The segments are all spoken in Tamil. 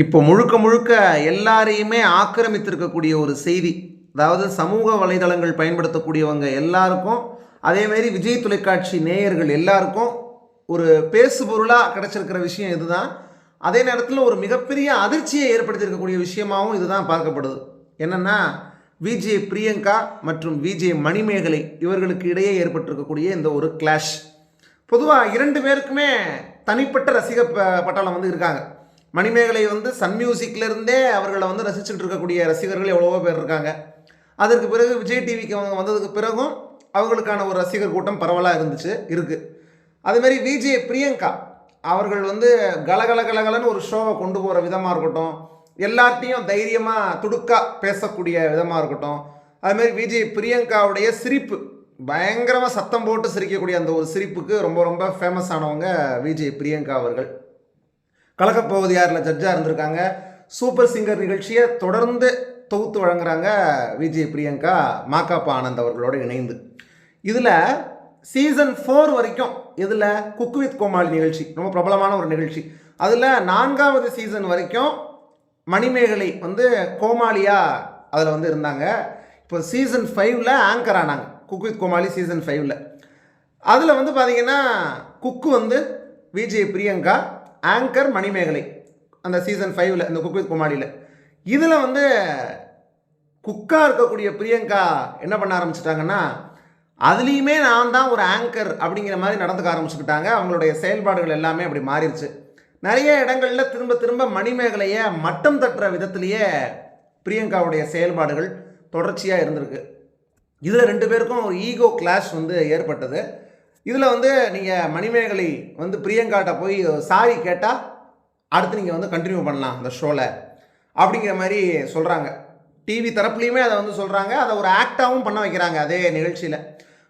இப்போ முழுக்க முழுக்க எல்லாரையுமே ஆக்கிரமித்திருக்கக்கூடிய ஒரு செய்தி. அதாவது சமூக வலைதளங்கள் பயன்படுத்தக்கூடியவங்க எல்லாருக்கும் அதேமாரி விஜய் தொலைக்காட்சி நேயர்கள் எல்லாருக்கும் ஒரு பேசுபொருளாக கிடச்சிருக்கிற விஷயம் இதுதான். அதே நேரத்தில் ஒரு மிகப்பெரிய அதிர்ச்சியை ஏற்படுத்தியிருக்கக்கூடிய விஷயமாகவும் இதுதான் பார்க்கப்படுது. என்னென்னா விஜே பிரியங்கா மற்றும் விஜே மணிமேகலை இவர்களுக்கு இடையே ஏற்பட்டிருக்கக்கூடிய இந்த ஒரு கிளாஷ் பொதுவாக இரண்டு பேருக்குமே தனிப்பட்ட ரசிக ப- பட்டாளம் வந்து இருக்காங்க. மணிமேகலை வந்து சன் மியூசிக்லேருந்தே அவர்களை வந்து ரசிச்சுட்டு இருக்கக்கூடிய ரசிகர்கள் எவ்வளவோ பேர் இருக்காங்க. அதற்கு பிறகு விஜய் டிவிக்கு அவங்க வந்ததுக்கு பிறகும் அவங்களுக்கான ஒரு ரசிகர் கூட்டம் பரவலாக இருந்துச்சு இருக்குது அதேமாரி விஜே பிரியங்கா அவர்கள் வந்து கலகல கலகலன்னு ஒரு ஷோவை கொண்டு போகிற விதமாக இருக்கட்டும் எல்லார்ட்டையும் தைரியமாக துடுக்காக பேசக்கூடிய விதமாக இருக்கட்டும் அதுமாரி விஜய் பிரியங்காவுடைய சிரிப்பு பயங்கரமாக சத்தம் போட்டு சிரிக்கக்கூடிய அந்த ஒரு சிரிப்புக்கு ரொம்ப ரொம்ப ஃபேமஸ் ஆனவங்க விஜய் பிரியங்கா அவர்கள். கலக்கப்போவது யாரில் ஜட்ஜாக இருந்திருக்காங்க. சூப்பர் சிங்கர் நிகழ்ச்சியை தொடர்ந்து தொகுத்து வழங்குறாங்க விஜய் பிரியங்கா மாக்காப்பா ஆனந்த் அவர்களோடு இணைந்து. இதில் சீசன் ஃபோர் வரைக்கும் இதில் குக் வித் கோமாளி நிகழ்ச்சி ரொம்ப பிரபலமான ஒரு நிகழ்ச்சி. அதில் நான்காவது சீசன் வரைக்கும் மணிமேகலை வந்து கோமாளியாக அதில் வந்து இருந்தாங்க. இப்போ சீசன் ஃபைவ்ல ஆங்கர் ஆனாங்க. குக் வித் கோமாளி சீசன் ஃபைவ்ல அதில் வந்து பார்த்தீங்கன்னா குக்கு வந்து விஜய் பிரியங்கா ஆங்கர் மணிமேகலை. அந்த சீசன் ஃபைவ்ல இந்த குக் வித் குமாரியில் இதில் வந்து குக்காக இருக்கக்கூடிய பிரியங்கா என்ன பண்ண ஆரம்பிச்சிட்டாங்கன்னா அதுலேயுமே நான் தான் ஒரு ஆங்கர் அப்படிங்கிற மாதிரி நடந்துக்க ஆரம்பிச்சுக்கிட்டாங்க. அவங்களுடைய செயல்பாடுகள் எல்லாமே அப்படி மாறிடுச்சு. நிறைய இடங்களில் திரும்ப திரும்ப மணிமேகலையை மட்டம் தட்டுற விதத்திலேயே பிரியங்காவுடைய செயல்பாடுகள் தொடர்ச்சியாக இருந்திருக்கு. இதில் ரெண்டு பேருக்கும் ஒரு ஈகோ கிளாஷ் வந்து ஏற்பட்டது. இதில் வந்து நீங்கள் மணிமேகலை வந்து பிரியங்காட்ட போய் சாரி கேட்டால் அடுத்து நீங்கள் வந்து கண்டினியூ பண்ணலாம் அந்த ஷோவில் அப்படிங்கிற மாதிரி சொல்கிறாங்க டிவி தரப்புலையுமே அதை வந்து சொல்கிறாங்க அதை ஒரு ஆக்டாகவும் பண்ண வைக்கிறாங்க அதே நிகழ்ச்சியில்.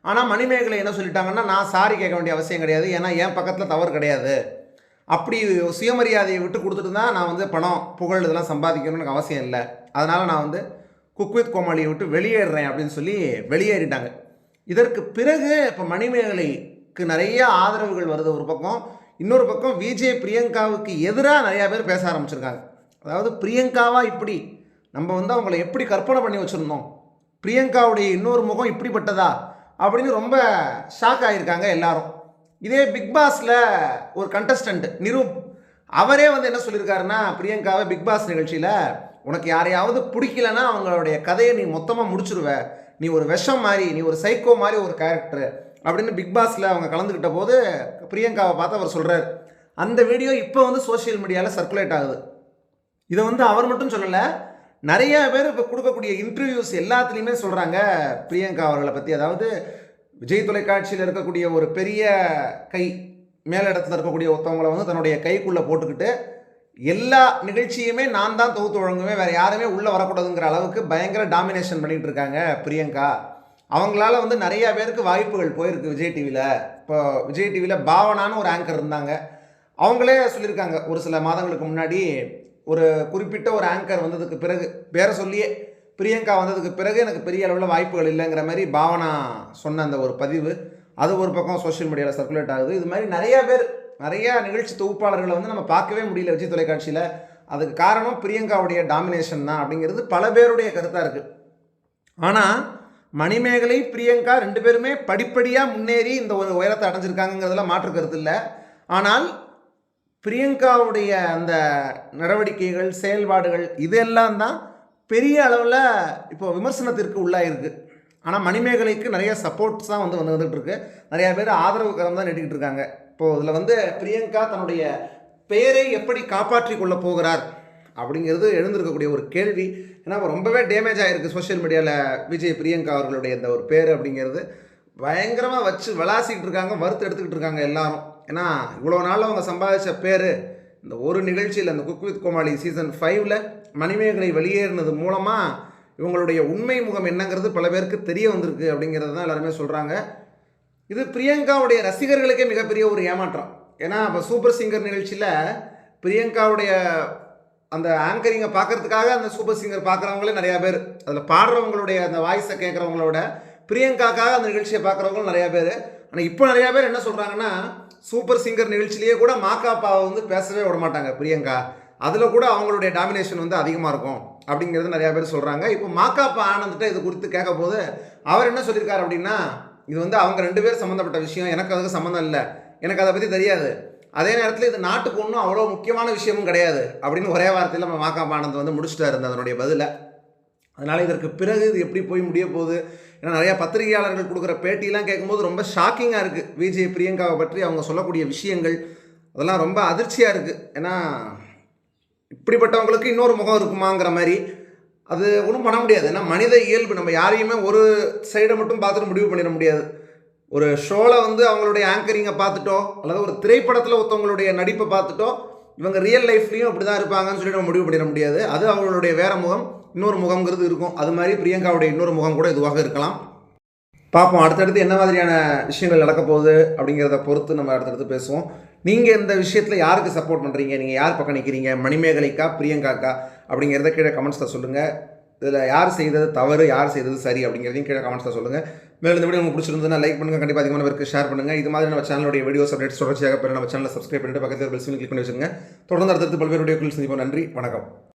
ஆனால் மணிமேகலை என்ன சொல்லிட்டாங்கன்னா நான் சாரி கேட்க வேண்டிய அவசியம் கிடையாது. ஏன்னா என் பக்கத்தில் தவறு கிடையாது. அப்படி சுயமரியாதையை விட்டு கொடுத்துட்டு தான் நான் வந்து பணம் புகழ் இதெல்லாம் சம்பாதிக்கணும்னு எனக்கு அவசியம் இல்லை. அதனால் நான் வந்து குக் வித் கோமாளியை விட்டு வெளியேறுறேன் அப்படின்னு சொல்லி வெளியேறிட்டாங்க. இதற்கு பிறகு இப்போ மணிமேகலைக்கு நிறைய ஆதரவுகள் வருது ஒரு பக்கம். இன்னொரு பக்கம் விஜய் பிரியங்காவுக்கு எதிராக நிறையா பேர் பேச ஆரம்பிச்சிருக்காங்க. அதாவது பிரியங்காவா இப்படி? நம்ம வந்து அவங்கள எப்படி கற்பனை பண்ணி வச்சுருந்தோம்? பிரியங்காவுடைய இன்னொரு முகம் இப்படிப்பட்டதா? அப்படின்னு ரொம்ப ஷாக் ஆகியிருக்காங்க எல்லாரும். இதே பிக் பாஸில் ஒரு கண்டஸ்டண்ட் நிரூப் அவரே வந்து என்ன சொல்லியிருக்காருன்னா பிரியங்காவை பிக் பாஸ் நிகழ்ச்சியில் உனக்கு யாரையாவது பிடிக்கலன்னா அவங்களுடைய கதையை நீ மொத்தமாக முடிச்சிருவ. நீ ஒரு விஷம் மாதிரி நீ ஒரு சைக்கோ மாதிரி ஒரு கேரக்டர் அப்படின்னு பிக் பாஸில் அவங்க கலந்துக்கிட்ட போது பிரியங்காவை பார்த்து அவர் சொல்கிறார் அந்த வீடியோ இப்போ வந்து சோஷியல் மீடியாவில் சர்க்குலேட் ஆகுது. இதை வந்து அவர் மட்டும் சொல்லலை நிறைய பேர் இப்போ கொடுக்கக்கூடிய இன்டர்வியூஸ் எல்லாத்துலேயுமே சொல்கிறாங்க பிரியங்கா அவர்களை பற்றி அதாவது விஜய் தொலைக்காட்சியில் இருக்கக்கூடிய ஒரு பெரிய கை மேலிடத்தில் இருக்கக்கூடிய ஒருத்தவங்களை வந்து தன்னுடைய கைக்குள்ளே போட்டுக்கிட்டு எல்லா நிகழ்ச்சியுமே நான் தான் தொகுத்து வழங்குவேன். வேறு யாருமே உள்ளே வரக்கூடாதுங்கிற அளவுக்கு பயங்கர டாமினேஷன் பண்ணிகிட்டு இருக்காங்க பிரியங்கா. அவங்களால வந்து நிறைய பேருக்கு வாய்ப்புகள் போயிருக்கு விஜய் டிவியில் இப்போ விஜய் டிவியில் பாவனான்னு ஒரு ஆங்கர் இருந்தாங்க. அவங்களே சொல்லியிருக்காங்க ஒரு சில மாதங்களுக்கு முன்னாடி ஒரு குறிப்பிட்ட ஒரு ஆங்கர் வந்ததுக்கு பிறகு பேரை சொல்லியே பிரியங்கா வந்ததுக்கு பிறகு எனக்கு பெரிய அளவில் வாய்ப்புகள் இல்லைங்கிற மாதிரி பாவனா சொன்ன அந்த ஒரு பதிவு. அது ஒரு பக்கம் சோஷியல் மீடியாவில் சர்க்குலேட் ஆகுது. இது மாதிரி நிறைய பேர் நிறைய நிகழ்ச்சி தொகுப்பாளர்களை வந்து நம்ம பார்க்கவே முடியல விஜய் தொலைக்காட்சியில். அதுக்கு காரணம் பிரியங்காவுடைய டாமினேஷன் தான் அப்படிங்கிறது பல பேருடைய கருத்தாக இருக்குது ஆனால் மணிமேகலை பிரியங்கா ரெண்டு பேருமே படிப்படியாக முன்னேறி இந்த ஒரு உயரத்தை அடைஞ்சிருக்காங்கங்கிறதுல மாற்று கருத்து இல்லை. ஆனால் பிரியங்காவுடைய அந்த நடவடிக்கைகள் செயல்பாடுகள் இதெல்லாம் தான் பெரிய அளவில் இப்போ விமர்சனத்திற்கு உள்ளாயிருக்கு ஆனால் மணிமேகலைக்கு நிறைய சப்போர்ட்ஸ் தான் வந்து வந்துகிட்டு இருக்கு. நிறைய பேர் ஆதரவு கரம் தான் நீட்டிக்கிட்டு இருக்காங்க. இப்போது இதில் வந்து பிரியங்கா தன்னுடைய பெயரை எப்படி காப்பாற்றி கொள்ள போகிறார் அப்படிங்கிறது எழுந்திருக்கக்கூடிய ஒரு கேள்வி. ஏன்னா ரொம்பவே டேமேஜ் ஆகிருக்கு சோஷியல் மீடியாவில் விஜய் பிரியங்கா அவர்களுடைய இந்த ஒரு பேர் அப்படிங்கிறது. பயங்கரமாக வச்சு விளாசிக்கிட்டு இருக்காங்க வறுத்து எடுத்துக்கிட்டு இருக்காங்க எல்லாரும். ஏன்னா இவ்வளோ நாளில் அவங்க சம்பாதிச்ச பேர் இந்த ஒரு நிகழ்ச்சியில் அந்த குக் வித் கோமாளி சீசன் ஃபைவ்ல மணிமேகலை வெளியேறினது மூலமாக இவங்களுடைய உண்மை முகம் என்னங்கிறது பல பேருக்கு தெரிய வந்திருக்கு அப்படிங்கிறது தான் எல்லாருமே சொல்கிறாங்க இது பிரியங்காவுடைய ரசிகர்களுக்கே மிகப்பெரிய ஒரு ஏமாற்றம். ஏன்னா இப்போ சூப்பர் சிங்கர் நிகழ்ச்சியில் பிரியங்காவுடைய அந்த ஆங்கரிங்கை பார்க்கறதுக்காக அந்த சூப்பர் சிங்கர் பார்க்குறவங்களே நிறையா பேர். அதில் பாடுறவங்களுடைய அந்த வாய்ஸை கேட்குறவங்களோட பிரியங்காக்காக அந்த நிகழ்ச்சியை பார்க்குறவங்களும் நிறையா பேர். ஆனால் இப்போ நிறையா பேர் என்ன சொல்கிறாங்கன்னா சூப்பர் சிங்கர் நிகழ்ச்சியிலேயே கூட மாக்காப்பாவை வந்து பேசவே விட மாட்டாங்க பிரியங்கா. அதில் கூட அவங்களுடைய டாமினேஷன் வந்து அதிகமாக இருக்கும் அப்படிங்கிறது நிறையா பேர் சொல்கிறாங்க இப்போ மாக்காப்பா ஆனந்த்கிட்ட இது குறித்து கேட்க போது அவர் என்ன சொல்லியிருக்காரு அப்படின்னா இது வந்து அவங்க ரெண்டு பேர் சம்மந்தப்பட்ட விஷயம். எனக்கு அதுக்கு சம்மந்தம் இல்லை. எனக்கு அதை பற்றி தெரியாது. அதே நேரத்தில் இது நாட்டுக்கு ஒன்றும் அவ்வளோ முக்கியமான விஷயமும் கிடையாது அப்படின்னு ஒரே வார்த்தையில் நம்ம மாக்காப்பா ஆனந்த் வந்து முடிச்சுட்டாரு இந்த அதனுடைய பதிலை. அதனால் இதற்கு பிறகு இது எப்படி போய் முடிய போகுது? ஏன்னா நிறையா பத்திரிகையாளர்கள் கொடுக்குற பேட்டிலாம் கேட்கும்போது ரொம்ப ஷாக்கிங்காக இருக்குது விஜய் பிரியங்காவை பற்றி அவங்க சொல்லக்கூடிய விஷயங்கள். அதெல்லாம் ரொம்ப அதிர்ச்சியாக இருக்குது ஏன்னா இப்படிப்பட்டவங்களுக்கு இன்னொரு முகம் இருக்குமாங்கிற மாதிரி அது ஒன்றும் பண்ண முடியாது. ஏன்னா மனித இயல்பு நம்ம யாரையுமே ஒரு சைடை மட்டும் பார்த்துட்டு முடிவு பண்ணிட முடியாது. ஒரு ஷோவில் வந்து அவங்களுடைய ஆங்கரிங்கை பார்த்துட்டோ அல்லது ஒரு திரைப்படத்தில் ஒருத்தவங்களுடைய நடிப்பை பார்த்துட்டோ இவங்க ரியல் லைஃப்லேயும் அப்படி தான் இருப்பாங்கன்னு சொல்லி நம்ம முடிவு பண்ணிட முடியாது. அது அவங்களுடைய வேறு முகம் இன்னொரு முகம்ங்கிறது இருக்கும். அது மாதிரி பிரியங்காவுடைய இன்னொரு முகம் கூட இதுவாக இருக்கலாம். பார்ப்போம். அடுத்தடுத்து என்ன மாதிரியான விஷயங்கள் நடக்க போகுது அப்படிங்கிறத பொறுத்து நம்ம அடுத்தடுத்து பேசுவோம். நீங்கள் இந்த விஷயத்தில் யாருக்கு சப்போர்ட் பண்ணுறீங்க நீங்கள் யார் பக்கம் நிற்கிறீங்க மணிமேகலைக்கா பிரியங்காக்கா? அப்படிங்கிறத கீழே கமெண்ட்ஸில் சொல்லுங்கள் இதில் யார் செய்தது தவறு யார் செய்தது சரி அப்படிங்கிறதையும் கீழே கமெண்ட்ஸில் சொல்லுங்கள் மேலும் இந்த வீடியோ உங்களுக்கு பிடிச்சிருந்ததுன்னா லைக் பண்ணுங்கள் கண்டிப்பாக அதிகமான பேருக்கு ஷேர் பண்ணுங்கள் இது மாதிரி நம்ம சேனலுடைய வீடியோஸ் அப்டேட்ஸ் தொடர்ச்சியாக பெற நம்ம சேனலை சப்ஸ்கிரைப் பண்ணிட்டு பக்கத்தில் பெல் சிம் கிளிக் பண்ணி வச்சுங்க தொடர்ந்து அடுத்தடுத்து பல்வேறு வீடியோக்கள் சந்திப்போம். நன்றி வணக்கம்.